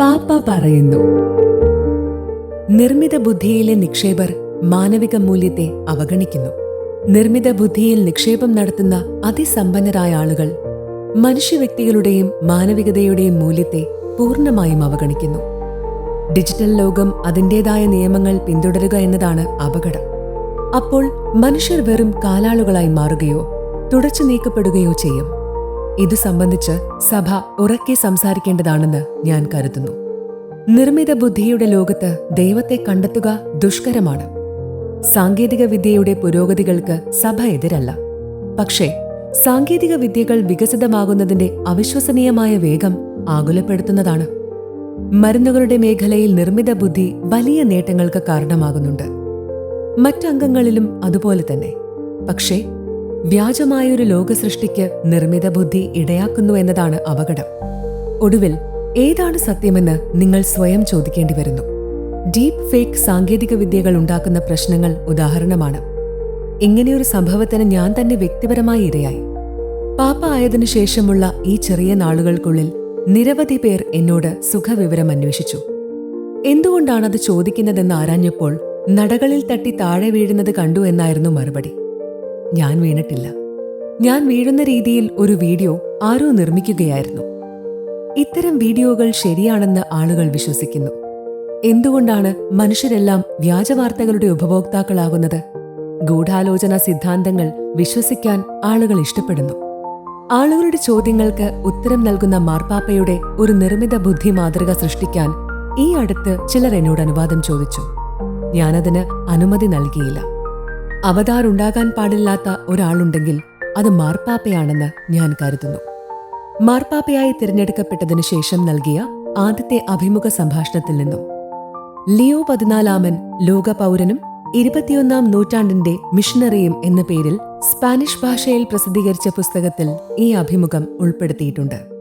പാപ്പ പറയുന്നു നിർമ്മിത ബുദ്ധിയിലെ നിക്ഷേപർ മാനവിക മൂല്യത്തെ അവഗണിക്കുന്നു. നിർമ്മിത ബുദ്ധിയിൽ നിക്ഷേപം നടത്തുന്ന അതിസമ്പന്നരായ ആളുകൾ മനുഷ്യ വ്യക്തികളുടെയും മാനവികതയുടെയും മൂല്യത്തെ പൂർണമായും അവഗണിക്കുന്നു. ഡിജിറ്റൽ ലോകം അതിന്റെതായ നിയമങ്ങൾ പിന്തുടരുക എന്നതാണ് അപകടം. അപ്പോൾ മനുഷ്യർ വെറും കാലാളുകളായി മാറുകയോ തുടച്ചു നീക്കപ്പെടുകയോ ചെയ്യും. ഇതു സംബന്ധിച്ച് സഭ ഉറക്കെ സംസാരിക്കേണ്ടതാണെന്ന് ഞാൻ കരുതുന്നു. നിർമ്മിത ബുദ്ധിയുടെ ലോകത്ത് ദൈവത്തെ കണ്ടെത്തുക ദുഷ്കരമാണ്. സാങ്കേതിക വിദ്യയുടെ പുരോഗതികൾക്ക് സഭ എതിരല്ല. പക്ഷേ സാങ്കേതിക വിദ്യകൾ വികസിതമാകുന്നതിന്റെ അവിശ്വസനീയമായ വേഗം ആകുലപ്പെടുത്തുന്നതാണ്. മരുന്നുകളുടെ മേഖലയിൽ നിർമ്മിത ബുദ്ധി വലിയ നേട്ടങ്ങൾക്ക് കാരണമാകുന്നുണ്ട്. മറ്റംഗങ്ങളിലും അതുപോലെ തന്നെ. പക്ഷേ വ്യാജമായൊരു ലോകസൃഷ്ടിക്ക് നിർമ്മിത ബുദ്ധി ഇടയാക്കുന്നു എന്നതാണ് അപകടം. ഒടുവിൽ ഏതാണ് സത്യമെന്ന് നിങ്ങൾ സ്വയം ചോദിക്കേണ്ടി വരുന്നു. ഡീപ് ഫേക്ക് സാങ്കേതിക വിദ്യകൾ ഉണ്ടാക്കുന്ന പ്രശ്നങ്ങൾ ഉദാഹരണമാണ്. ഇങ്ങനെയൊരു സംഭവത്തിന് ഞാൻ തന്നെ വ്യക്തിപരമായി ഇരയായി. പാപ്പ ആയതിനു ശേഷമുള്ള ഈ ചെറിയ നാളുകൾക്കുള്ളിൽ നിരവധി പേർ എന്നോട് സുഖവിവരം അന്വേഷിച്ചു. എന്തുകൊണ്ടാണത് ചോദിക്കുന്നതെന്ന് ആരാഞ്ഞപ്പോൾ നടകളിൽ തട്ടി താഴെ വീഴുന്നത് കണ്ടു എന്നായിരുന്നു മറുപടി. ഞാൻ വീണിട്ടില്ല. ഞാൻ വീഴുന്ന രീതിയിൽ ഒരു വീഡിയോ ആരോ നിർമ്മിക്കുകയായിരുന്നു. ഇത്തരം വീഡിയോകൾ ശരിയാണെന്ന് ആളുകൾ വിശ്വസിക്കുന്നു. എന്തുകൊണ്ടാണ് മനുഷ്യരെല്ലാം വ്യാജവാർത്തകളുടെ ഉപഭോക്താക്കളാകുന്നത്? ഗൂഢാലോചന സിദ്ധാന്തങ്ങൾ വിശ്വസിക്കാൻ ആളുകൾ ഇഷ്ടപ്പെടുന്നു. ആളുകളുടെ ചോദ്യങ്ങൾക്ക് ഉത്തരം നൽകുന്ന മാർപ്പാപ്പയുടെ ഒരു നിർമ്മിത ബുദ്ധി മാതൃക സൃഷ്ടിക്കാൻ ഈ അടുത്ത് ചിലർ എന്നോട് അനുവാദം ചോദിച്ചു. ഞാനതിന് അനുമതി നൽകിയില്ല. അവതാർ ഉണ്ടാകാൻ പാടില്ലാത്ത ഒരാളുണ്ടെങ്കിൽ അത് മാർപ്പാപ്പയാണെന്ന് ഞാൻ കരുതുന്നു. മാർപ്പാപ്പയായി തിരഞ്ഞെടുക്കപ്പെട്ടതിനു ശേഷം നൽകിയ ആദ്യത്തെ അഭിമുഖ സംഭാഷണത്തിൽ നിന്നും. ലിയോ പതിനാലാമൻ ലോക പൗരനും ഇരുപത്തിയൊന്നാം നൂറ്റാണ്ടിന്റെ മിഷണറിയും എന്ന പേരിൽ സ്പാനിഷ് ഭാഷയിൽ പ്രസിദ്ധീകരിച്ച പുസ്തകത്തിൽ ഈ അഭിമുഖം ഉൾപ്പെടുത്തിയിട്ടുണ്ട്.